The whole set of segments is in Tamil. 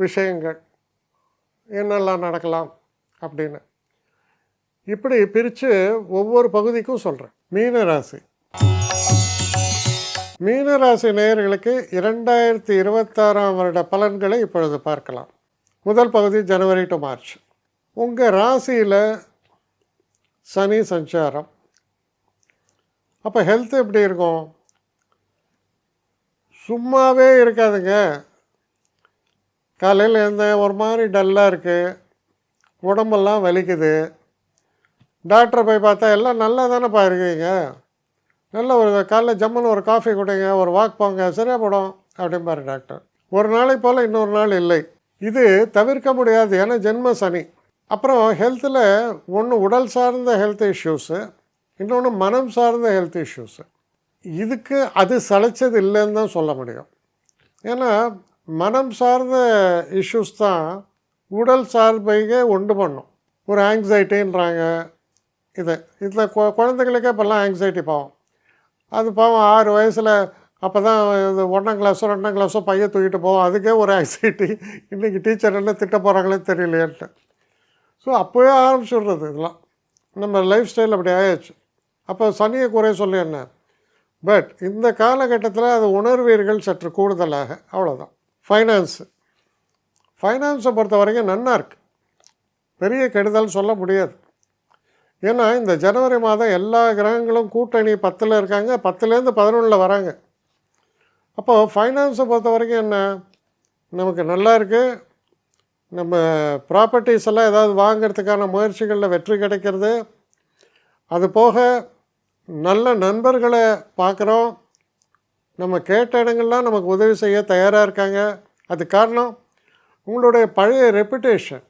விஷயங்கள். என்னெல்லாம் நடக்கலாம் அப்படின்னு. இப்படி பிரித்து ஒவ்வொரு பகுதிக்கும் சொல்கிறேன் மீனராசி. மீனராசி நேயர்களுக்கு இரண்டாயிரத்தி இருபத்தாறாம் வருட பலன்களை இப்பொழுது பார்க்கலாம். முதல் பகுதி ஜனவரி டு மார்ச். உங்கள் ராசியில் சனி சஞ்சாரம். அப்போ ஹெல்த் எப்படி இருக்கும்? சும்மாவே இருக்காதுங்க. காலையில் எழுந்த ஒரு மாதிரி டல்லாக இருக்குது உடம்பெல்லாம் வலிக்குது. டாக்டரை போய் பார்த்தா எல்லாம் நல்லா தானேப்பா இருக்கீங்க? நல்ல ஒரு காலைல ஜம்முன்னு ஒரு காஃபி கொடுங்க ஒரு வாக் போங்க சரியா போடும் அப்படிம்பாரு டாக்டர் ஒரு நாளை போல் இன்னொரு நாள் இல்லை. இது தவிர்க்க முடியாது ஏன்னா ஜென்ம சனி. அப்புறம் ஹெல்த்தில் ஒன்று உடல் சார்ந்த ஹெல்த் இஷ்யூஸு இன்னொன்று மனம் சார்ந்த ஹெல்த் இஷ்யூஸு இதுக்கு அது சளைச்சது இல்லைன்னு தான் சொல்ல முடியும். ஏன்னா மனம் சார்ந்த இஷ்யூஸ் தான் உடல் சார்பைக உண்டு பண்ணும். ஒரு ஆங்ஸைட்டின்றாங்க இது இதில் கொ குழந்தைகளுக்கே இப்போல்லாம் ஆங்ஸைட்டி பாவம். அது பாவம் ஆறு வயசில் அப்போ தான் இது ஒன்றாம் கிளாஸோ ரெண்டாம் கிளாஸோ பையன் தூக்கிட்டு போவோம். அதுக்கே ஒரு ஆங்ஸைட்டி இன்றைக்கி டீச்சர் என்ன திட்ட போகிறாங்களே தெரியலையேன்ட்டு. ஸோ அப்போவே ஆரம்பிச்சுடுறது இதெல்லாம். நம்ம லைஃப் ஸ்டைல் அப்படி ஆயாச்சு அப்போ சனியை குறை சொல்லி என்ன? பட் இந்த காலகட்டத்தில் அது உணர்வீர்கள் சற்று கூடுதலாக. அவ்வளோதான் ஃபைனான்ஸு ஃபைனான்ஸை பொறுத்த வரைக்கும் நன்னா இருக்குது பெரிய கெடுதல் சொல்ல முடியாது. ஏன்னா இந்த ஜனவரி மாதம் எல்லா கிரகங்களும் கூட்டணி பத்தில் இருக்காங்க. பத்துலேருந்து பதினொன்றில் வராங்க. அப்போது ஃபைனான்ஸை பொறுத்த வரைக்கும் என்ன? நமக்கு நல்லா இருக்குது நம்ம ப்ராப்பர்ட்டிஸ் எல்லாம் ஏதாவது வாங்கிறதுக்கான முயற்சிகளில் வெற்றி கிடைக்கிறது. அது போக நல்ல நண்பர்களை பார்க்குறோம். நம்ம கேட்ட இடங்கள்லாம் நமக்கு உதவி செய்ய தயாராக இருக்காங்க. அது காரணம் உங்களுடைய பழைய ரெப்புடேஷன்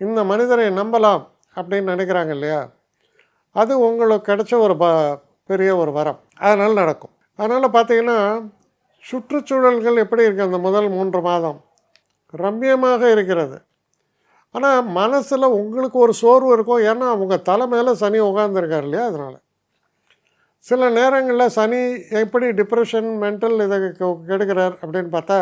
இந்த மனிதரை நம்பலாம் அப்படின்னு நினைக்கிறாங்க இல்லையா? அது உங்களுக்கு கிடைச்ச ஒரு ப பெரிய ஒரு வரம். அதனால் நடக்கும். அதனால் பார்த்தீங்கன்னா சுற்றுச்சூழல்கள் எப்படி இருக்குது அந்த முதல் மூன்று மாதம்? ரம்யமாக இருக்கிறது. ஆனால் மனசில் உங்களுக்கு ஒரு சோர்வு இருக்கும். ஏன்னா உங்கள் தலை மேலே சனி உட்காந்துருக்கார் இல்லையா? அதனால். சில நேரங்களில் சனி எப்படி டிப்ரெஷன் மென்டல் இதை கெ- கெடுக்கிறார் அப்படின்னு பார்த்தா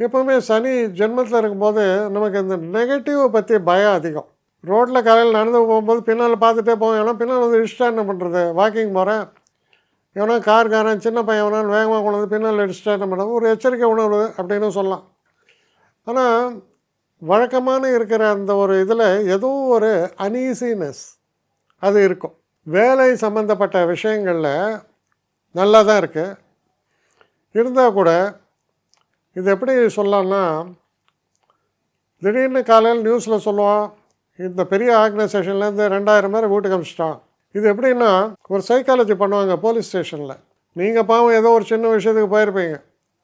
எப்போவுமே சனி ஜென்மத்தில் இருக்கும்போது நமக்கு இந்த நெகட்டிவை பற்றி பயம் அதிகம். ரோட்டில் காலையில் நடந்து போகும்போது பின்னால் பார்த்துட்டே போவோம் ஏன்னா பின்னால் வந்து இடிச்சிட்டா என்ன பண்ணுறது வாக்கிங் போகிறேன் எவனோ கார்காரன் சின்ன பையன் எவனாலும் வேகமாக கொண்டு வந்து பின்னால் இடிச்சிட்டா என்ன பண்ணுறது ஒரு எச்சரிக்கை உணர்வு அப்படின்னு சொல்லலாம். ஆனால் வழக்கமான இருக்கிற அந்த ஒரு இதில் ஏதோ ஒரு அனீசினஸ் அது இருக்கும். வேலை சம்மந்தப்பட்ட விஷயங்களில் நல்லா தான் இருக்குது இருந்தால் கூட இது எப்படி சொல்லலாம்னா திடீர்னு காலையில் நியூஸில் சொல்லுவான் இந்த பெரிய ஆர்கனைசேஷன்லேருந்து ரெண்டாயிரம் பேர் வீட்டுக்கு அமிச்சிட்டான் இது எப்படின்னா ஒரு சைக்காலஜி பண்ணுவாங்க போலீஸ் ஸ்டேஷனில் நீங்கள் பாவம் ஏதோ ஒரு சின்ன விஷயத்துக்கு போயிருப்பீங்க.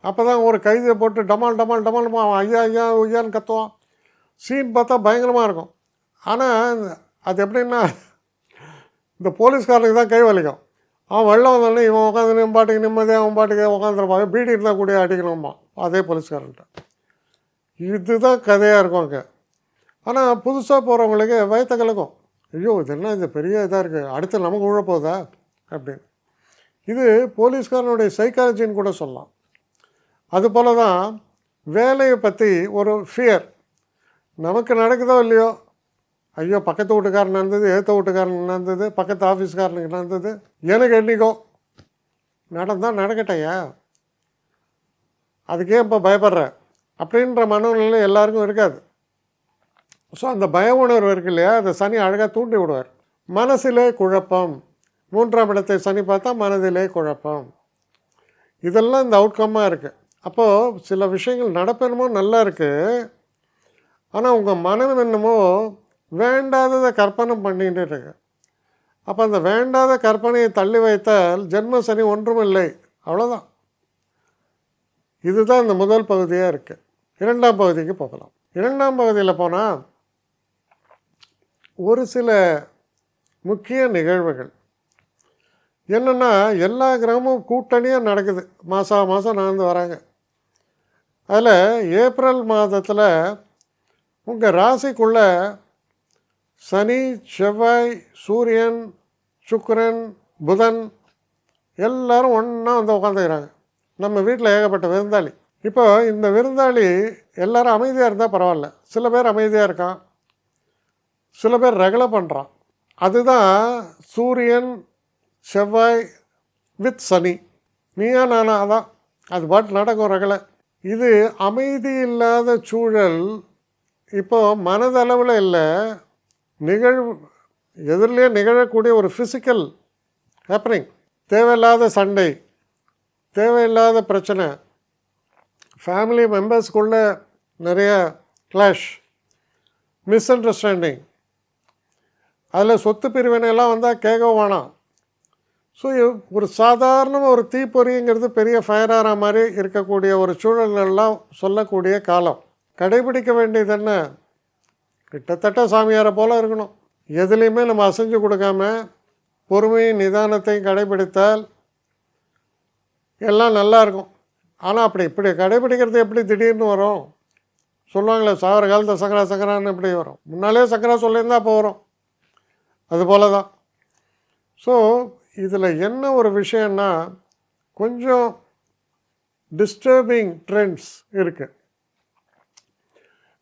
அப்போ தான் ஒரு கைதியை போட்டு டமால் டமால் டமால் அவன் ஐயா ஐயா ஐயான்னு கத்துவான். சீன் பார்த்தா பயங்கரமாக இருக்கும். ஆனால் அது எப்படின்னா இந்த போலீஸ்காரனுக்கு தான் கை வலிக்கும். அவன் வெள்ளம் வந்தோடனே இவன் உட்காந்து நம்ம பாட்டுக்கு நிம்மதியாக அவன் பாட்டுக்கு உட்காந்துருப்பாங்க பீடி இருந்தால் கூட அடிக்கணுமா அதே போலீஸ்காரன்ட்ட. இதுதான் கதையாக இருக்கும் அங்கே. ஆனால் புதுசாக போகிறவங்களுக்கு வயத்த கலக்கும். ஐயோ இது என்ன இது பெரிய இதாக இருக்குது அடுத்து நமக்கு உழ போகுதா அப்படின்னு. இது போலீஸ்காரனுடைய சைக்காலஜின்னு கூட சொல்லலாம். அதுபோல தான் வேலையை பற்றி ஒரு ஃபியர் நமக்கு நடக்குதோ இல்லையோ ஐயோ பக்கத்து வீட்டுக்காரன் நடந்தது ஏற்ற வீட்டுக்காரன் நடந்தது பக்கத்து ஆஃபீஸ்காரனுக்கு நடந்தது. எனக்கு என்னைக்கோ? நடந்தால் நடக்கட்டையா? அதுக்கே இப்போ பயப்படுற? அப்படின்ற மனநிலை எல்லாருக்கும் இருக்காது. ஸோ அந்த பய உணர்வு இருக்கு இல்லையா? அதை சனி அழகாக தூண்டி விடுவார். மனசிலே குழப்பம். மூன்றாம் இடத்தை சனி பார்த்தா மனதிலே குழப்பம். இதெல்லாம் இந்த அவுட்கம்மாக இருக்குது அப்போது சில விஷயங்கள் நடப்பெனமோ நல்லா இருக்குது ஆனால் உங்கள் மனம் என்னமோ வேண்டாததை கற்பனை பண்ணிகிட்டு இருக்கு. அப்போ அந்த வேண்டாத கற்பனையை தள்ளி வைத்தால் ஜென்ம சனி ஒன்றுமில்லை அவ்வளோதான் இதுதான் இந்த முதல் பகுதியாக இருக்குது இரண்டாம் பகுதிக்கு போகலாம். இரண்டாம் பகுதியில் போனால் ஒரு சில முக்கிய நிகழ்வுகள். என்னென்னா எல்லா கிராமமும் கூட்டணியாக நடக்குது. மாதம் மாதம் நடந்து வராங்க. அதில் ஏப்ரல் மாதத்தில் உங்கள் ராசிக்குள்ளே சனி செவ்வாய் சூரியன் சுக்கரன் புதன் எல்லாரும் ஒன்றா வந்து உட்காந்துக்கிறாங்க நம்ம வீட்டில் ஏகப்பட்ட விருந்தாளி. இப்போ இந்த விருந்தாளி எல்லாரும் அமைதியாக இருந்தால் பரவாயில்ல. சில பேர் அமைதியாக இருக்கான். சில பேர் ரகலை பண்ணுறான் அதுதான் சூரியன் செவ்வாய் வித் சனி. நீயா நானா அதான். அது பாட்டு நடக்கும் ரகலை. இது அமைதி இல்லாத சூழல் இப்போ மனதளவில் இல்லை. நிகழ்வு எதிரிலே நிகழக்கூடிய ஒரு ஃபிசிக்கல் ஹேப்பனிங் தேவையில்லாத சண்டை தேவையில்லாத பிரச்சனை. ஃபேமிலி மெம்பர்ஸ்குள்ளே நிறைய கிளாஷ் மிஸ் அண்டர்ஸ்டாண்டிங் அதில் சொத்து பிரிவினையெல்லாம் வந்தால் கேட்கவும் வேணாம். ஸோ ஒரு சாதாரணமாக ஒரு தீப்பொறிங்கிறது பெரிய ஃபயராகிற மாதிரி இருக்கக்கூடிய ஒரு சூழல்கள்லாம் சொல்லக்கூடிய காலம். கடைபிடிக்க வேண்டியது என்ன? கிட்டத்தட்ட சாமியாரை போல் இருக்கணும். எதுலேயுமே நம்ம அசைஞ்சு கொடுக்காம பொறுமையும் நிதானத்தையும் கடைபிடித்தால் எல்லாம் நல்லா இருக்கும். ஆனால் அப்படி இப்படி கடைபிடிக்கிறது எப்படி திடீர்னு வரும்? சொல்லுவாங்களே சாகர காலத்தில் சங்கரா சங்கரான்னு இப்படி வரும்? முன்னாலே சங்கரா சொல்லியிருந்தால் அப்போ வரும். அது போல தான் ஸோ இதில் என்ன ஒரு விஷயம்னா கொஞ்சம் டிஸ்டர்பிங் ட்ரெண்ட்ஸ் இருக்குது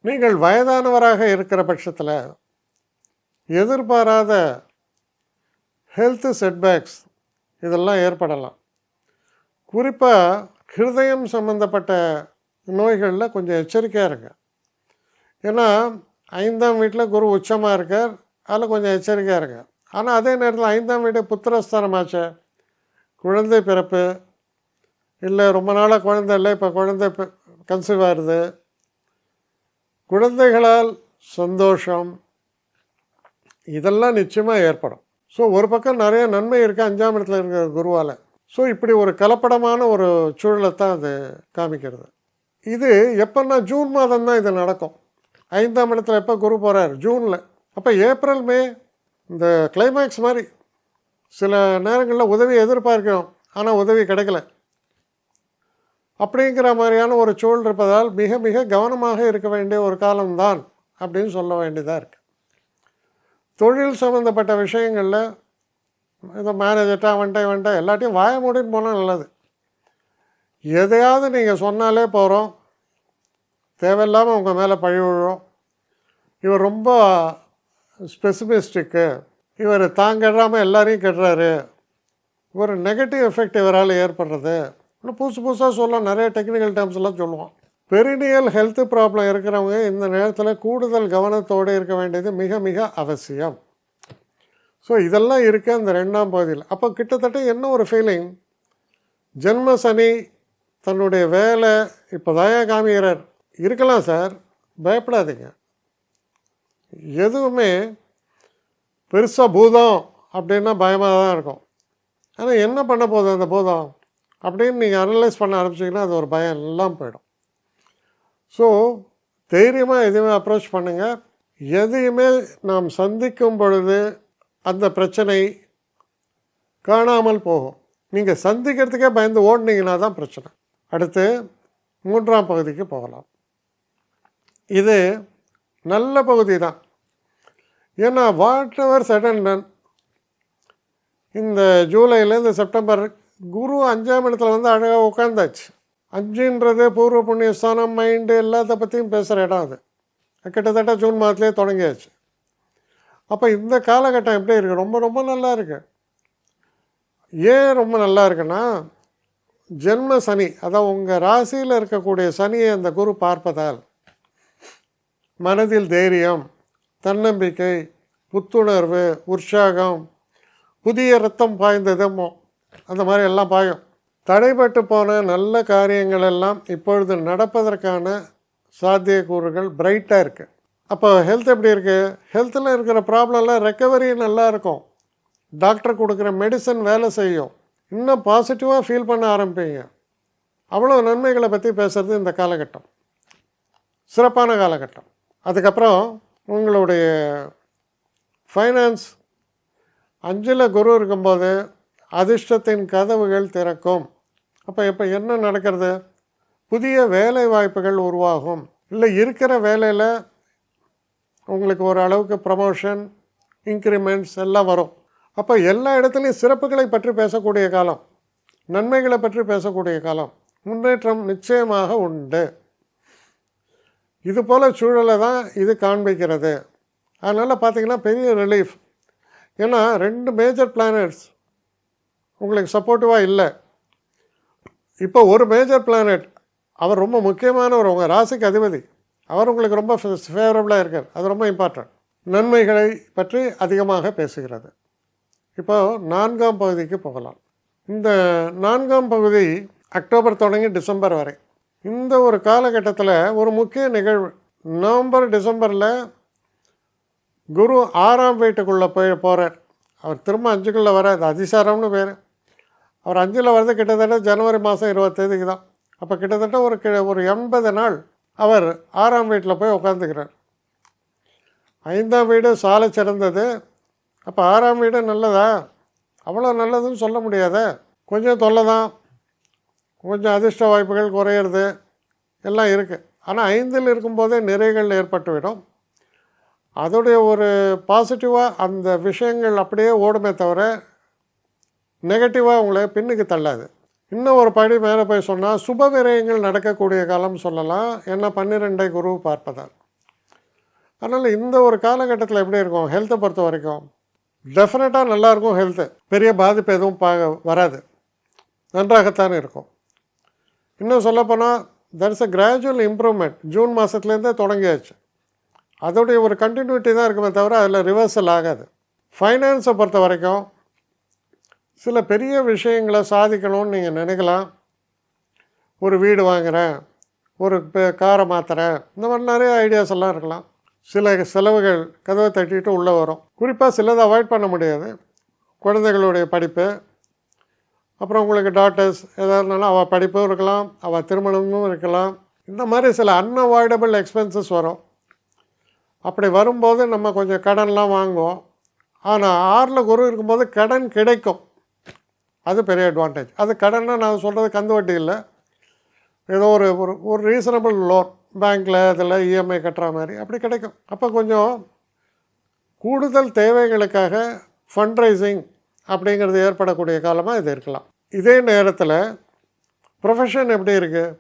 நீங்கள் வயதானவராக இருக்கிற பட்சத்தில் எதிர்பாராத ஹெல்த்து செட்பேக்ஸ் இதெல்லாம் ஏற்படலாம். குறிப்பாக ஹிருதயம் சம்மந்தப்பட்ட நோய்களில் கொஞ்சம் எச்சரிக்கையாக இருங்க. ஏன்னா ஐந்தாம் வீட்டில் குரு உச்சமாக இருக்கார் அதில் கொஞ்சம் எச்சரிக்கையாக இருங்க. ஆனால் அதே நேரத்தில் ஐந்தாம் வீடு புத்திரஸ்தானமாச்சே? குழந்தை பிறப்பு. இல்லை ரொம்ப நாளாக குழந்தை இல்லை இப்போ குழந்தை கன்சீவ் ஆகுது குழந்தைகளால் சந்தோஷம் இதெல்லாம் நிச்சயமாக ஏற்படும். ஸோ ஒரு பக்கம் நிறைய நன்மை இருக்குது அஞ்சாம் இடத்துல இருக்கிற குருவால். ஸோ இப்படி ஒரு கலப்படமான ஒரு சூழலை தான் அது காமிக்கிறது. இது எப்போன்னா ஜூன் மாதம் தான் இது நடக்கும். ஐந்தாம் இடத்துல எப்போ குரு போகிறார் ஜூனில். அப்போ ஏப்ரல் மே இந்த கிளைமேக்ஸ் மாதிரி சில நேரங்களில் உதவி எதிர்பார்க்கிறோம். ஆனால் உதவி கிடைக்கல. அப்படிங்கிற மாதிரியான ஒரு சூழல் இருப்பதால் மிக மிக கவனமாக இருக்க வேண்டிய ஒரு காலம்தான் அப்படின்னு சொல்ல வேண்டியதாக இருக்குது தொழில் சம்மந்தப்பட்ட விஷயங்களில் இந்த மேனேஜர்ட்டா வந்துட்டேன் வந்துட்டேன் எல்லாத்தையும் வாய மூடின்னு போனால் நல்லது. எதையாவது நீங்கள் சொன்னாலே போகிறோம் தேவையில்லாமல் உங்கள் மேலே பழி விழும். இவர் ரொம்ப ஸ்பெசிபிஸ்டிக்கு இவர் தான் கெடுறாமல் எல்லாரையும் கெடுறாரு. ஒரு நெகட்டிவ் எஃபெக்ட் இவரால் ஏற்படுறது. இன்னும் புதுசு புதுசாக சொல்லலாம். நிறைய டெக்னிக்கல் டேர்ம்ஸ் எல்லாம் சொல்லுவோம். பெரினியல் ஹெல்த் ப்ராப்ளம் இருக்கிறவங்க இந்த நேரத்தில் கூடுதல் கவனத்தோடு இருக்க வேண்டியது மிக மிக அவசியம். ஸோ இதெல்லாம் இருக்குது அந்த ரெண்டாம் பகுதியில். அப்போ கிட்டத்தட்ட என்ன ஒரு ஃபீலிங் ஜென்ம சனி தன்னுடைய வேலை இப்போ தயா காமிகிறார் இருக்கலாம் சார் பயப்படாதீங்க. எதுவுமே பெருசாக பூதம் அப்படின்னா பயமாக தான் இருக்கும். ஆனால் என்ன பண்ண போகுது அந்த பூதம்? அப்படின்னு நீங்கள் அனலைஸ் பண்ண ஆரம்பிச்சிங்கன்னா அது ஒரு பயம் எல்லாம் போயிடும். ஸோ தைரியமாக எதுவுமே அப்ரோச் பண்ணுங்கள் எதையுமே நாம் சந்திக்கும் பொழுது அந்த பிரச்சனை காணாமல் போகும். நீங்கள் சந்திக்கிறதுக்கே பயந்து ஓடினீங்கன்னா தான் பிரச்சனை. அடுத்து மூன்றாம் பகுதிக்கு போகலாம். இது நல்ல பகுதி தான். ஏன்னா வாட் எவர் சடன் டன் இந்த ஜூலைலேருந்து செப்டம்பர் குரு அஞ்சாம் இடத்துல வந்து அழகாக உட்காந்தாச்சு அஞ்சுன்றது பூர்வ புண்ணிய ஸ்தானம் மைண்டு எல்லாத்த பற்றியும் பேசுகிற இடம் அது. கிட்டத்தட்ட ஜூன் மாதத்துலேயே தொடங்கியாச்சு. அப்போ இந்த காலகட்டம் எப்படி இருக்குது ரொம்ப ரொம்ப நல்லா இருக்குது ஏன் ரொம்ப நல்லா இருக்குன்னா ஜென்ம சனி அதான் உங்கள் ராசியில் இருக்கக்கூடிய சனியை அந்த குரு பார்ப்பதால் மனதில் தைரியம் தன்னம்பிக்கை புத்துணர்வு உற்சாகம் புதிய ரத்தம் பாய்ந்ததமோ அந்த மாதிரி எல்லாம் பாயும். தடைபட்டு போன நல்ல காரியங்கள் எல்லாம் இப்பொழுது நடப்பதற்கான சாத்தியக்கூறுகள் பிரைட்டாக இருக்குது அப்போ ஹெல்த் எப்படி இருக்குது ஹெல்த்தில் இருக்கிற ப்ராப்ளம்லாம் ரெக்கவரி நல்லா இருக்கும். டாக்டர் கொடுக்குற மெடிசன் வேலை செய்யும். இன்னும் பாசிட்டிவாக ஃபீல் பண்ண ஆரம்பிப்பீங்க. அவ்வளோ நன்மைகளை பற்றி பேசுகிறது இந்த காலகட்டம். சிறப்பான காலகட்டம். அதுக்கப்புறம் உங்களுடைய ஃபைனான்ஸ் அஞ்சில் குரு இருக்கும்போது அதிர்ஷ்டத்தின் கதவுகள் திறக்கும். அப்போ இப்போ என்ன நடக்கிறது? புதிய வேலை வாய்ப்புகள் உருவாகும். இல்லை இருக்கிற வேலையில் உங்களுக்கு ஒரு அளவுக்கு ப்ரமோஷன் இன்க்ரிமெண்ட்ஸ் எல்லாம் வரும். அப்போ எல்லா இடத்துலையும் சிறப்புகளை பற்றி பேசக்கூடிய காலம் நன்மைகளை பற்றி பேசக்கூடிய காலம் முன்னேற்றம் நிச்சயமாக உண்டு. இது போல் சூழலை தான் இது காண்பிக்கிறது. அதனால் பார்த்திங்கன்னா பெரிய ரிலீஃப் ஏன்னா ரெண்டு மேஜர் பிளானட்ஸ் உங்களுக்கு சப்போர்ட்டிவாக இல்லை. இப்போ ஒரு மேஜர் பிளானட் அவர் ரொம்ப முக்கியமானவர் உங்கள் ராசிக்கு அதிபதி. அவர் உங்களுக்கு ரொம்ப ஃபேவரபுளாக இருக்கார். அது ரொம்ப இம்பார்ட்டன்ட் நன்மைகளை பற்றி அதிகமாக பேசுகிறது. இப்போ நான்காம் பகுதிக்கு போகலாம். இந்த நான்காம் பகுதி அக்டோபர் தொடங்கி டிசம்பர் வரை. இந்த ஒரு காலகட்டத்தில் ஒரு முக்கிய நிகழ்வு. நவம்பர் டிசம்பரில் குரு ஆறாம் வீட்டுக்குள்ளே போய் போகிறார் அவர் திரும்ப அஞ்சுக்குள்ளே வர அது அதிசாரம்னு பேர். அவர் அஞ்சில் வர்றது கிட்டத்தட்ட ஜனவரி மாதம் இருபத்தேதிக்கு தான். அப்போ கிட்டத்தட்ட ஒரு கி ஒரு எண்பது நாள் அவர் ஆறாம் வீட்டில் போய் உட்காந்துக்கிறார் ஐந்தாம் வீடு சாலை சிறந்தது. அப்போ ஆறாம் வீடு நல்லதா? அவ்வளோ நல்லதுன்னு சொல்ல முடியாத. கொஞ்சம் தொல்லை தான். கொஞ்சம் அதிர்ஷ்ட வாய்ப்புகள் குறையிறது. எல்லாம் இருக்குது ஆனால் ஐந்தில் இருக்கும்போதே நிறைகள் ஏற்பட்டுவிடும் அதோடைய ஒரு பாசிட்டிவாக அந்த விஷயங்கள் அப்படியே ஓடுமே தவிர நெகட்டிவாக உங்களை பின்னுக்கு தள்ளாது. இன்னும் ஒரு படி மேலே போய் சொன்னால் சுப விரயங்கள் நடக்கக்கூடிய காலம் சொல்லலாம். ஏன்னா பன்னிரெண்டை குரு பார்ப்பதால். அதனால் இந்த ஒரு காலகட்டத்தில் எப்படி இருக்கும்? ஹெல்த்தை பொறுத்த வரைக்கும் டெஃபினட்டாக நல்லாயிருக்கும் ஹெல்த்து பெரிய பாதிப்பு எதுவும் பா வராது. நன்றாகத்தான் இருக்கும். இன்னும் சொல்லப்போனால் there is a gradual improvement June மாதத்துலேருந்தே தொடங்கியாச்சு. அதோடைய ஒரு கண்டினியூட்டி தான் இருக்குமே தவிர அதில் ரிவர்சல் ஆகாது. ஃபைனான்ஸை பொறுத்த வரைக்கும் சில பெரிய விஷயங்களை சாதிக்கணும்னு நீங்கள் நினைக்கலாம். ஒரு வீடு வாங்குகிறேன் ஒரு காரை மாற்றுறேன் இந்த மாதிரி நிறைய ஐடியாஸ் எல்லாம் இருக்கலாம். சில செலவுகள் கதவை தட்டிட்டு உள்ளே வரும். குறிப்பாக சிலதை அவாய்ட் பண்ண முடியாது. குழந்தைகளுடைய படிப்பு அப்புறம் உங்களுக்கு டாக்டர்ஸ் எதாக இருந்தாலும் அவள் படிப்பும் இருக்கலாம் அவள் திருமணமும் இருக்கலாம். இந்த மாதிரி சில அன்அவாய்டபிள் எக்ஸ்பென்சஸ் வரும். அப்படி வரும்போது நம்ம கொஞ்சம் கடன்லாம் வாங்குவோம். ஆனால் ஆறில் குரு இருக்கும்போது கடன் கிடைக்கும். அது பெரிய அட்வான்டேஜ் அது கடன்னா நான் சொல்கிறது கந்து வட்டி இல்லை. ஏதோ ஒரு ஒரு ஒரு ரீசனபிள் லோன் பேங்க்கில் இதில் இஎம்ஐ கட்டுற மாதிரி அப்படி கிடைக்கும். அப்போ கொஞ்சம் கூடுதல் தேவைகளுக்காக ஃபண்ட் ரைசிங் அப்படிங்கிறது ஏற்படக்கூடிய காலமாக இது இருக்கலாம். இதே நேரத்தில் ப்ரொஃபஷன் எப்படி இருக்குது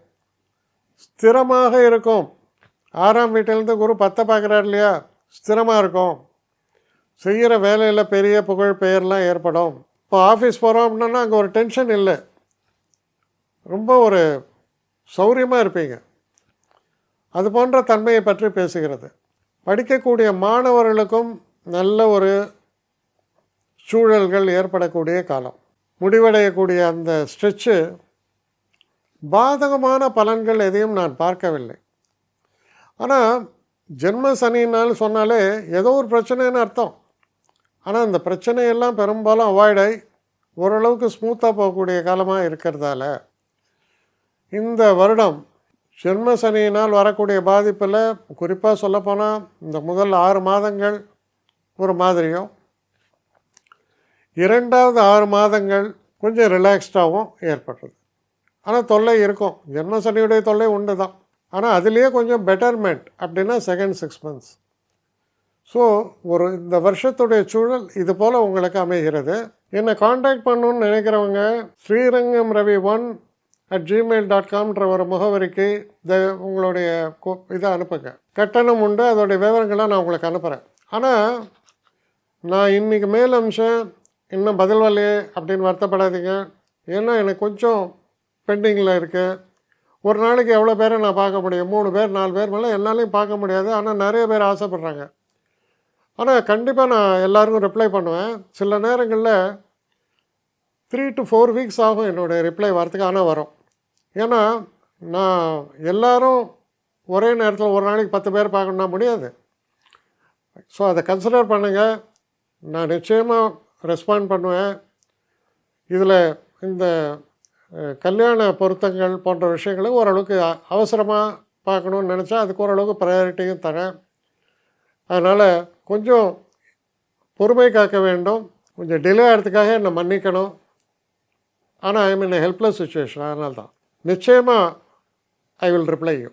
ஸ்திரமாக இருக்கும். ஆறாம் வீட்டிலேருந்து குரு பத்தை பார்க்குறாரு இல்லையா? ஸ்திரமாக இருக்கும். செய்கிற வேலையில் பெரிய புகழ் பெயர்லாம் ஏற்படும். இப்போ ஆஃபீஸ் போகிறோம் அப்படின்னா அங்கே ஒரு டென்ஷன் இல்லை. ரொம்ப ஒரு சௌரியமாக இருப்பீங்க. அது போன்ற தன்மையை பற்றி பேசுகிறது. படிக்கக்கூடிய மாணவர்களுக்கும் நல்ல ஒரு சூழல்கள் ஏற்படக்கூடிய காலம். முடிவடையக்கூடிய அந்த ஸ்ட்ரெச்சு பாதகமான பலன்கள் எதையும் நான் பார்க்கவில்லை. ஆனால் ஜென்ம சனினால் சொன்னாலே ஏதோ ஒரு பிரச்சனைன்னு அர்த்தம். ஆனால் அந்த பிரச்சனையெல்லாம் பெரும்பாலும் அவாய்ட் ஆகி ஓரளவுக்கு ஸ்மூத்தாக போகக்கூடிய காலமாக இருக்கிறதால இந்த வருடம் ஜென்ம சனியினால் வரக்கூடிய பாதிப்பில் குறிப்பாக சொல்லப்போனால் இந்த முதல் ஆறு மாதங்கள் ஒரு மாதிரியும் இரண்டாவது ஆறு மாதங்கள் கொஞ்சம் ரிலாக்ஸ்டாகவும் ஏற்படுறது ஆனால் தொல்லை இருக்கும். ஜென்ம சனியுடைய தொல்லை உண்டு தான் ஆனால் அதுலேயே கொஞ்சம் பெட்டர்மெண்ட் அப்படின்னா செகண்ட் சிக்ஸ் மந்த்ஸ் ஸோ ஒரு இந்த வருஷத்துடைய சூழல் இது போல் உங்களுக்கு அமைகிறது. என்னை காண்டாக்ட் பண்ணணுன்னு நினைக்கிறவங்க Srirangam Ravi one at Gmail dot காம்ன்ற ஒரு முகவரிக்கு இந்த உங்களுடைய இதை அனுப்புங்க. கட்டணம் உண்டு அதோடைய விவரங்களை நான் உங்களுக்கு அனுப்புகிறேன் ஆனால் நான் இன்றைக்கி மேல் அம்சம் இன்னும் பதில் வரலையே அப்படின்னு வருத்தப்படாதீங்க. ஏன்னா எனக்கு கொஞ்சம் பெண்டிங்கில் இருக்குது ஒரு நாளைக்கு எவ்வளோ பேரை நான் பார்க்க முடியும்? மூணு பேர் நாலு பேர் மேலே என்னாலையும் பார்க்க முடியாது. ஆனால் நிறைய பேர் ஆசைப்பட்றாங்க. ஆனால் கண்டிப்பாக நான் எல்லாருக்கும் ரிப்ளை பண்ணுவேன். சில நேரங்களில் த்ரீ டு ஃபோர் வீக்ஸ் ஆகும் என்னுடைய ரிப்ளை வரத்துக்கு ஆனால் வரும். ஏன்னா நான் எல்லோரும் ஒரே நேரத்தில் ஒரு நாளைக்கு பத்து பேர் பார்க்கணுன்னா முடியாது. ஸோ அதை கன்சிடர் பண்ணுங்கள் நான் நிச்சயமாக ரெஸ்பாண்ட் பண்ணுவேன். இதில் இந்த கல்யாண பொருத்தங்கள் போன்ற விஷயங்களை ஓரளவுக்கு அவசரமாக பார்க்கணுன்னு நினச்சா அதுக்கு ஓரளவுக்கு ப்ரையாரிட்டியும் தரேன். அதனால் கொஞ்சம் பொறுமை காக்க வேண்டும். கொஞ்சம் டிலே ஆகிறதுக்காக என்னை மன்னிக்கணும். ஆனால் ஐ மீன் ஹெல்ப்லெஸ் சுச்சுவேஷன் அதனால தான் நிச்சயமாக ஐ வில் ரிப்ளை யூ